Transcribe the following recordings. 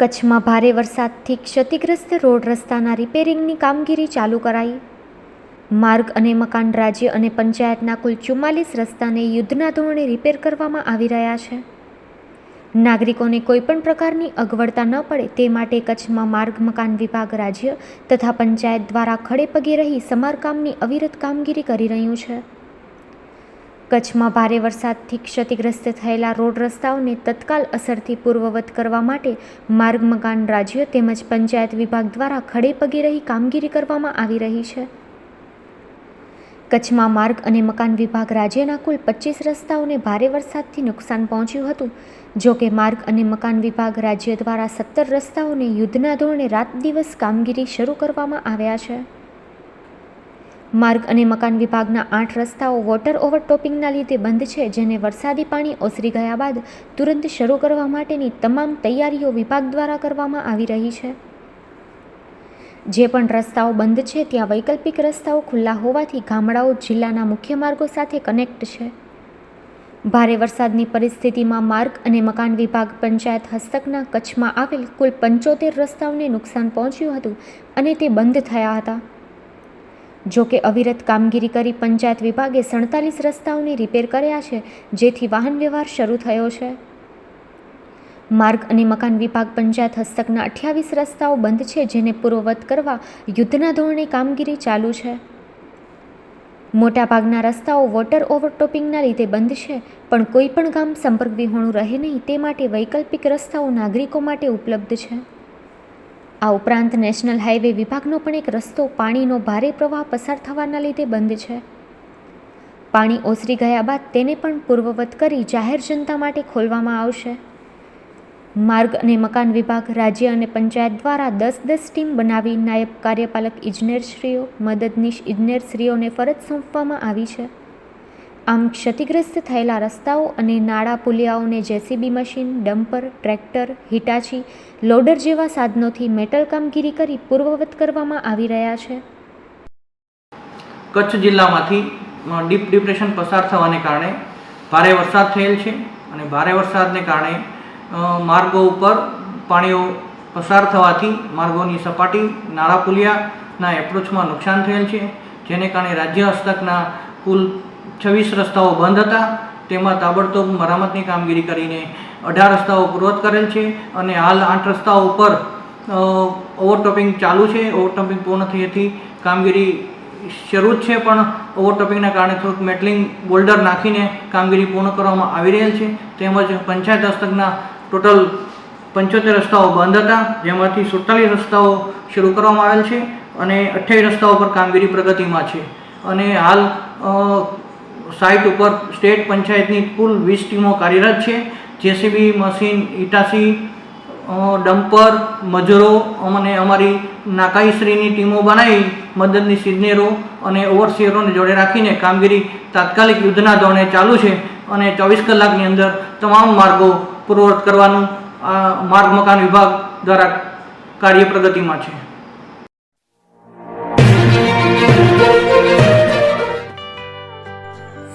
કચ્છમાં ભારે વરસાદથી ક્ષતિગ્રસ્ત રોડ રસ્તાના રિપેરિંગની કામગીરી ચાલુ કરાઈ. માર્ગ અને મકાન રાજ્ય અને પંચાયતના કુલ ચુમ્માલીસ રસ્તાને યુદ્ધના ધોરણે રિપેર કરવામાં આવી રહ્યા છે. નાગરિકોને કોઈપણ પ્રકારની અગવડતા ન પડે તે માટે કચ્છમાં માર્ગ, મકાન વિભાગ, રાજ્ય તથા પંચાયત દ્વારા ખડેપગે રહી સમારકામની અવિરત કામગીરી કરી રહ્યું છે. કચ્છમાં ભારે વરસાદથી ક્ષતિગ્રસ્ત થયેલા રોડ રસ્તાઓને તત્કાલ અસરથી પૂર્વવત કરવા માટે માર્ગ, મકાન, રાજ્ય તેમજ પંચાયત વિભાગ દ્વારા ખડે પગે રહી કામગીરી કરવામાં આવી રહી છે. કચ્છમાં માર્ગ અને મકાન વિભાગ રાજ્યના કુલ પચીસ રસ્તાઓને ભારે વરસાદથી નુકસાન પહોંચ્યું હતું. જો કે માર્ગ અને મકાન વિભાગ રાજ્ય દ્વારા સત્તર રસ્તાઓને યુદ્ધના ધોરણે રાત દિવસ કામગીરી શરૂ કરવામાં આવ્યા છે. માર્ગ અને મકાન વિભાગના આઠ રસ્તાઓ વોટર ઓવરટોપિંગના લીધે બંધ છે, જેને વરસાદી પાણી ઓસરી ગયા બાદ તુરંત શરૂ કરવા માટેની તમામ તૈયારીઓ વિભાગ દ્વારા કરવામાં આવી રહી છે. જે પણ રસ્તાઓ બંધ છે, ત્યાં વૈકલ્પિક રસ્તાઓ ખુલ્લા હોવાથી ગામડાઓ જિલ્લાના મુખ્ય માર્ગો સાથે કનેક્ટ છે. ભારે વરસાદની પરિસ્થિતિમાં માર્ગ અને મકાન વિભાગ પંચાયત હસ્તકના કચ્છમાં આવેલ કુલ પંચોતેર રસ્તાઓને નુકસાન પહોંચ્યું હતું અને તે બંધ થયા હતા. જો કે અવિરત કામગીરી કરી પંચાયત વિભાગે સડતાલીસ રસ્તાઓને રિપેર કર્યા છે, જેથી વાહન વ્યવહાર શરૂ થયો છે. માર્ગ અને મકાન વિભાગ પંચાયત હસ્તકના અઠ્યાવીસ રસ્તાઓ બંધ છે, જેને પૂર્વવત કરવા યુદ્ધના ધોરણે કામગીરી ચાલુ છે. મોટાભાગના રસ્તાઓ વોટર ઓવરટોપિંગના લીધે બંધ છે, પણ કોઈપણ ગામ સંપર્ક વિહોણું રહે નહીં, તે માટે વૈકલ્પિક રસ્તાઓ નાગરિકો માટે ઉપલબ્ધ છે. આ ઉપરાંત નેશનલ હાઈવે વિભાગનો પણ એક રસ્તો પાણીનો ભારે પ્રવાહ પસાર થવાના લીધે બંધ છે. પાણી ઓસરી ગયા બાદ તેને પણ પૂર્વવત કરી જાહેર જનતા માટે ખોલવામાં આવશે. માર્ગ અને મકાન વિભાગ, રાજ્ય અને પંચાયત દ્વારા દસ દસ ટીમ બનાવી નાયબ કાર્યપાલક ઇજનેરશ્રીઓ, મદદનીશ ઇજનેરશ્રીઓને ફરજ સોંપવામાં આવી છે. આમ ક્ષતિગ્રસ્ત થયેલા રસ્તાઓ અને નાળા પુલિયાઓને JCB machine, dumper, tractor, Hitachi, loader જેવા સાધનોથી મેટલ કામગીરી કરી પૂર્વવત કરવામાં આવી રહ્યા છે. કચ્છ જિલ્લામાંથી ડીપ ડિપ્રેશન પસાર થવાને કારણે ભારે વરસાદ થયેલ છે અને ભારે વરસાદને કારણે માર્ગો ઉપર પાણીઓ પસાર થવાથી માર્ગોની સપાટી, નાળા પુલિયાના એપ્રોચમાં નુકસાન થયેલ છે. જેને કારણે રાજ્ય હસ્તકના કુલ છવ્વીસ રસ્તાઓ બંધ હતા. તેમાં તાબડતોબ મરામતની કામગીરી કરીને અઢાર રસ્તાઓ પૂર્વત કરેલ છે અને હાલ આઠ રસ્તાઓ ઉપર ઓવરટોપિંગ ચાલુ છે. ઓવરટોપિંગ પૂર્ણ થયેથી કામગીરી શરૂ જ છે, પણ ઓવરટોપિંગના કારણે થોડુંક મેટલિંગ બોલ્ડર નાખીને કામગીરી પૂર્ણ કરવામાં આવી રહેલ છે. તેમજ પંચાયત હસ્તકના ટોટલ પંચોતેર રસ્તાઓ બંધ હતા. જેમાંથી સુડતાલીસ રસ્તાઓ શરૂ કરવામાં આવેલ છે અને અઠ્યાવીસ રસ્તાઓ પર કામગીરી પ્રગતિમાં છે. અને હાલ સાઇટ ઉપર સ્ટેટ પંચાયતની કુલ વીસ ટીમો કાર્યરત છે. જેસીબી, મશીન ઇટાસી ડમ્પર, મજૂરો અને અમારી નાકાઈશ્રીની ટીમો બનાવી મદદની સિજનેરો અને ઓવરસીયરોને જોડે રાખીને કામગીરી તાત્કાલિક યુદ્ધના ધોરણે ચાલુ છે અને ચોવીસ કલાકની અંદર તમામ માર્ગો પૂર્વવત કરવાનું માર્ગ મકાન વિભાગ દ્વારા કાર્ય પ્રગતિમાં છે.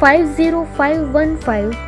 50515